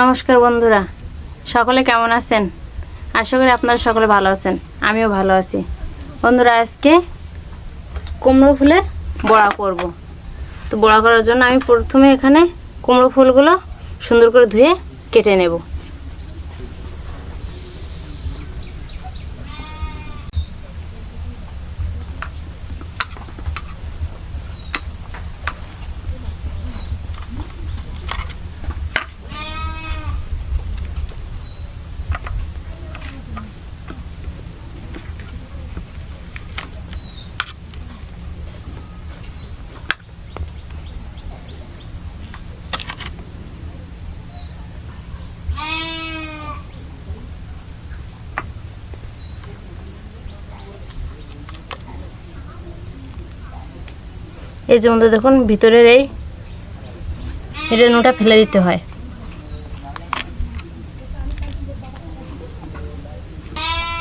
নমস্কার বন্ধুরা। সকলে কেমন আছেন? আশা করি আপনারা সকলে ভালো আছেন। আমিও ভালো আছি। বন্ধুরা, আজকে কুমড়ো ফুলের বড়া করব। তো বড়া করার জন্য আমি প্রথমে এখানে কুমড়ো ফুলগুলো সুন্দর করে ধুয়ে কেটে নেব। এই যে বন্ধু, দেখুন, ভিতরের এই রেণুটা ফেলে দিতে হয়।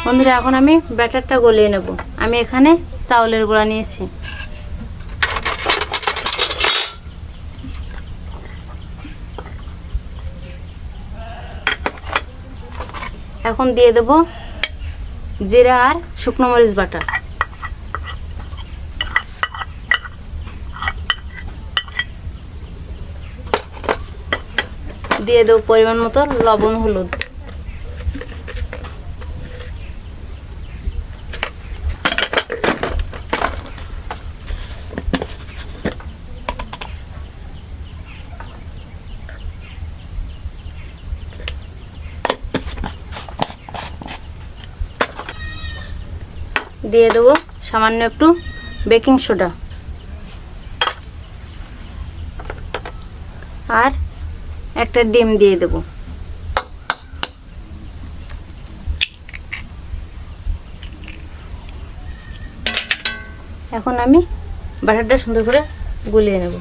বন্ধুরা, এখন আমি ব্যাটারটা গলিয়ে নেব। আমি এখানে চাউলের গুঁড়া নিয়েছি। এখন দিয়ে দেব জিরা আর শুকনো মরিচ বাটা। দিয়ে দেবো পরিমাণ মতো লবণ হলুদ। দিয়ে দেবো সামান্য একটু বেকিং সোডা। আর একটা ডিম দিয়ে দেব। এখন আমি বাটারটা সুন্দর করে গুলিয়ে নেব।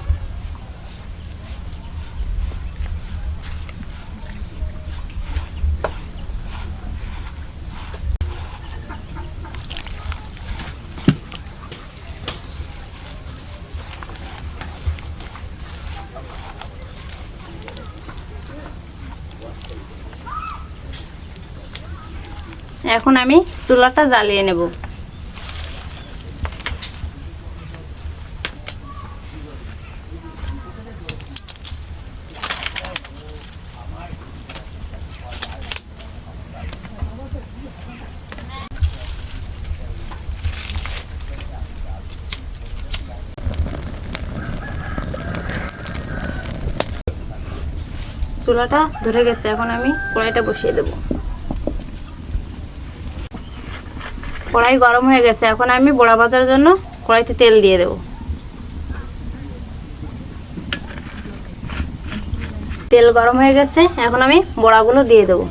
এখন আমি চুলাটা জ্বালিয়ে নেব। চুলাটা ধরে গেছে এখন আমি কড়াইটা বসিয়ে দেবো। কড়াই গরম হয়ে গেছে, এখন আমি বড়া ভাজার জন্য কড়াইতে তেল দিয়ে দেব। তেল গরম হয়ে গেছে, এখন আমি বড়াগুলো দিয়ে দেবো।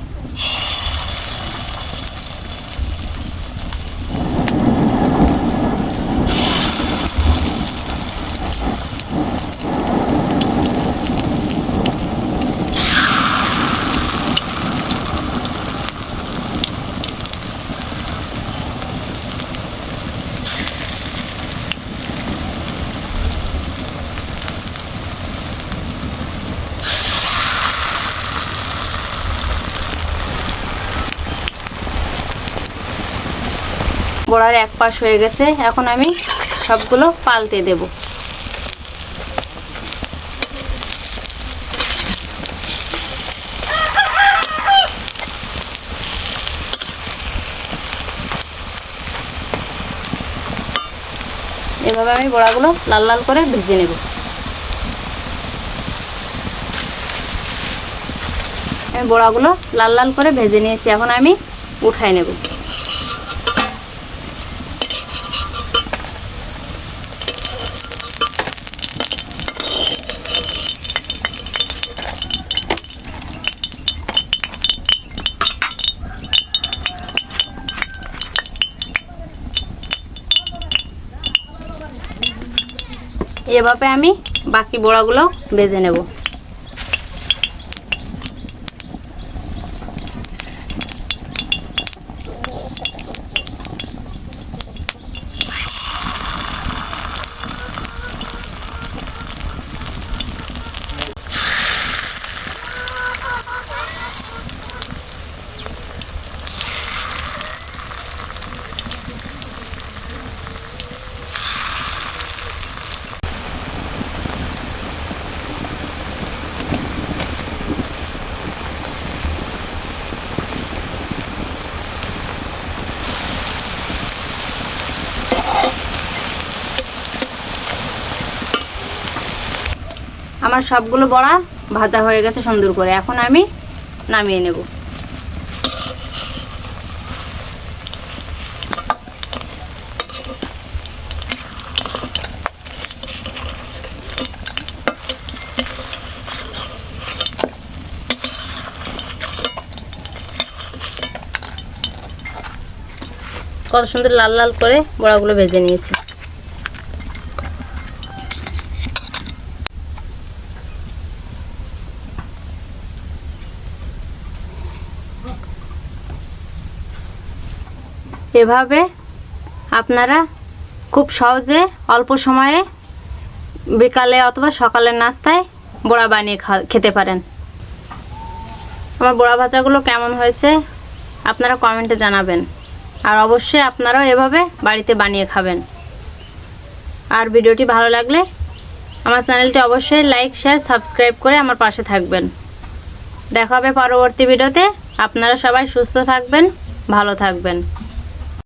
বড়ার এক পাশ হয়ে গেছে, এখন আমি সবগুলো পাল্টে দেব। এভাবে আমি বড়াগুলো লাল লাল করে ভেজে নেব। আমি বড়াগুলো লাল লাল করে ভেজে নিয়েছি, এখন আমি উঠাই নেব। এভাবে আমি বাকি বড়াগুলো বেজে নেব। আমার সবগুলো বড়া ভাজা হয়ে গেছে সুন্দর করে। এখন আমি নামিয়ে নেব। কত সুন্দর লাল লাল করে বড়াগুলো ভেজে নিয়েছি। এভাবে আপনারা খুব সহজে অল্প সময়ে বিকালে অথবা সকালের নাস্তায় বড়া বানিয়ে খেতে পারেন। আমার বড়া ভাজাগুলো কেমন হয়েছে আপনারা কমেন্টে জানাবেন। আর অবশ্যই আপনারাও এভাবে বাড়িতে বানিয়ে খাবেন। আর ভিডিওটি ভালো লাগলে আমার চ্যানেলটি অবশ্যই লাইক, শেয়ার, সাবস্ক্রাইব করে আমার পাশে থাকবেন। দেখা হবে পরবর্তী ভিডিওতে। আপনারা সবাই সুস্থ থাকবেন, ভালো থাকবেন।